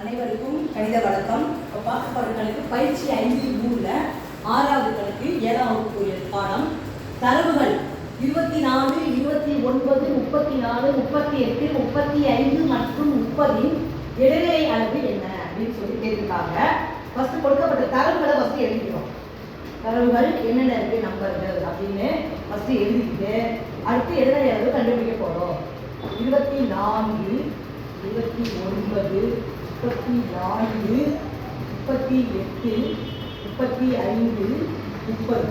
அனைவருக்கும் கணித வழக்கம் இப்போ பார்க்க போகிற கணக்கு பயிற்சி ஐந்து மூணில் ஆறாவது கணக்கு ஏழாவது கூறிய பாடம். தரவுகள் இருபத்தி நாலு இருபத்தி ஒன்பது முப்பத்தி நாலு முப்பத்தி எட்டு முப்பத்தி ஐந்து மற்றும் முப்பதின் இடைநிலை அளவு என்ன அப்படின்னு சொல்லி கேட்டிருக்காங்க. ஃபஸ்ட்டு கொடுக்கப்பட்ட தரவுகளை ஃபஸ்ட்டு எழுதிக்கிறோம் தரவுகள் என்னென்ன இருக்கு நம்பர்கள் அப்படின்னு ஃபஸ்ட்டு எழுதிக்கிட்டு அடுத்து இடைநிலை அளவு கண்டுபிடிக்க போகிறோம் இருபத்தி நான்கு இருபத்தி ஒன்பது முப்பத்தி நான்கு முப்பத்தி எட்டு முப்பத்தி ஐந்து முப்பது.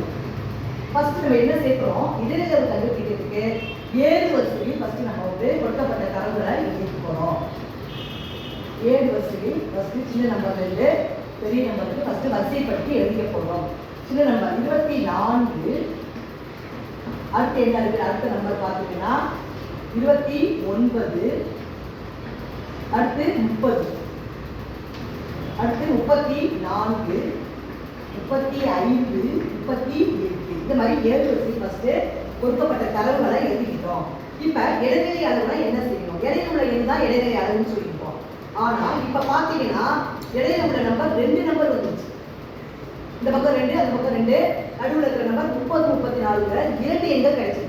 ஃபர்ஸ்ட் நம்ம என்ன சேர்க்குறோம்? இடைநிலை கண்டுபிடிக்கிறதுக்கு ஏழு வரிசையில் ஃபர்ஸ்ட் நம்ம வந்து கொடுக்கப்பட்ட தரவுகளை எழுதி போறோம். ஏழு வரிசையில் ஃபர்ஸ்ட் சின்ன நம்பர்ல இருந்து பெரிய நம்பருக்கு ஃபர்ஸ்ட் வரிசைப்படுத்தி எழுதிக்க போகிறோம் சின்ன நம்பர் இருபத்தி நான்கு. அடுத்து என்ன இருக்கு? அடுத்த நம்பர் பார்த்தீங்கன்னா இருபத்தி ஒன்பது அடுத்து முப்பது. அடுத்து முப்பத்தி நான்கு முப்பத்தி ஐந்து முப்பத்தி எட்டு. இந்த மாதிரி ஏழு வரிசை ஃபஸ்ட்டு கொடுக்கப்பட்ட தரவுகளை எழுதிக்கிட்டோம். இப்போ இடைநிலை அளவுனா என்ன செய்யணும்? இடையில உள்ள எண் தான் இடைநிலை அளவுன்னு சொல்லியிருக்கோம் ஆனால் இப்போ பார்த்தீங்கன்னா இடையில உள்ள நம்பர் ரெண்டு நம்பர் வந்துச்சு. இந்த பக்கம் ரெண்டு அந்த பக்கம் ரெண்டு நடுவில் இருக்கிற நம்பர் முப்பது முப்பத்தி நாலுல இரண்டு எண்கள் கிடைச்சிருக்கு.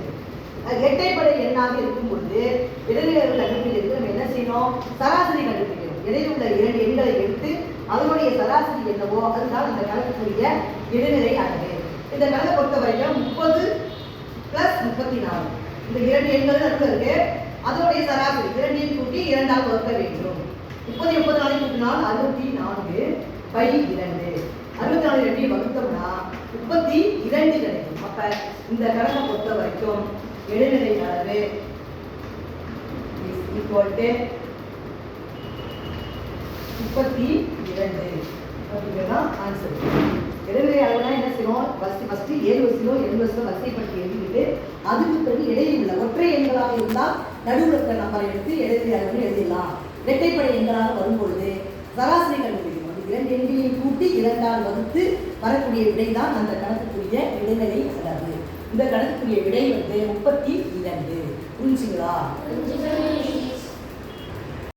இரட்டைப்படை எண்ணாக இருக்கும் பொழுது இடைநிலை கண்டுபிடிக்கிறது நம்ம என்ன செய்யணும்? சராசரி கண்டுபிடிக்கணும். இடையில் உள்ள இரண்டு எண்களை எடுத்து அதனுடைய சராசரி என்னவோ அதுதான் இந்த கணக்குக்குரிய இடைநிலை அளவு இந்த கணக்கை பொறுத்த வரைக்கும் முப்பது பிளஸ் முப்பத்தி நாலு இந்த இரண்டு எண்கள் நடுவில் இருக்கு. அதனுடைய சராசரி இரண்டையும் கூட்டி இரண்டால் வகுக்க வேண்டும். முப்பது முப்பத்தி நாலு கூட்டினால் அறுபத்தி நான்கு பை இரண்டு. அறுபத்தி நாலு இரண்டையும் வகுத்தோம்னா முப்பத்தி இரண்டு கிடைக்கும். அப்ப இந்த கணக்கை பொறுத்த வரைக்கும் இடைநிலை அளவு ஈக்குவல் டு முப்பத்தி இரண்டு. அப்படிங்கிறதான் ஆன்சர் இடைநிலை அளவுனா என்ன செய்வோம்? ஃபஸ்ட்டு ஃபர்ஸ்ட் ஏழு வரிசையோ எண் வரிசையோ வரிசைப்படுத்தி எழுதிட்டு அதுக்கு பிறகு இடையில் ஒற்றை எண்களாக இருந்தால் நடுவில் இருக்கிற நம்பரை எடுத்து இடைநிலை அளவுன்னு எழுதிடலாம். இரட்டைப்படை எண்களாக வரும்பொழுது சராசரி கண்டுபிடிக்கணும் அது இரண்டு எண்களையும் கூட்டி இரண்டால் வகுத்து வரக்கூடிய விடை தான் அந்த கணக்குக்குரிய இடைநிலை அளவு இந்த கணக்குக்குரிய விடை வந்து முப்பத்தி இரண்டு புரிஞ்சுங்களா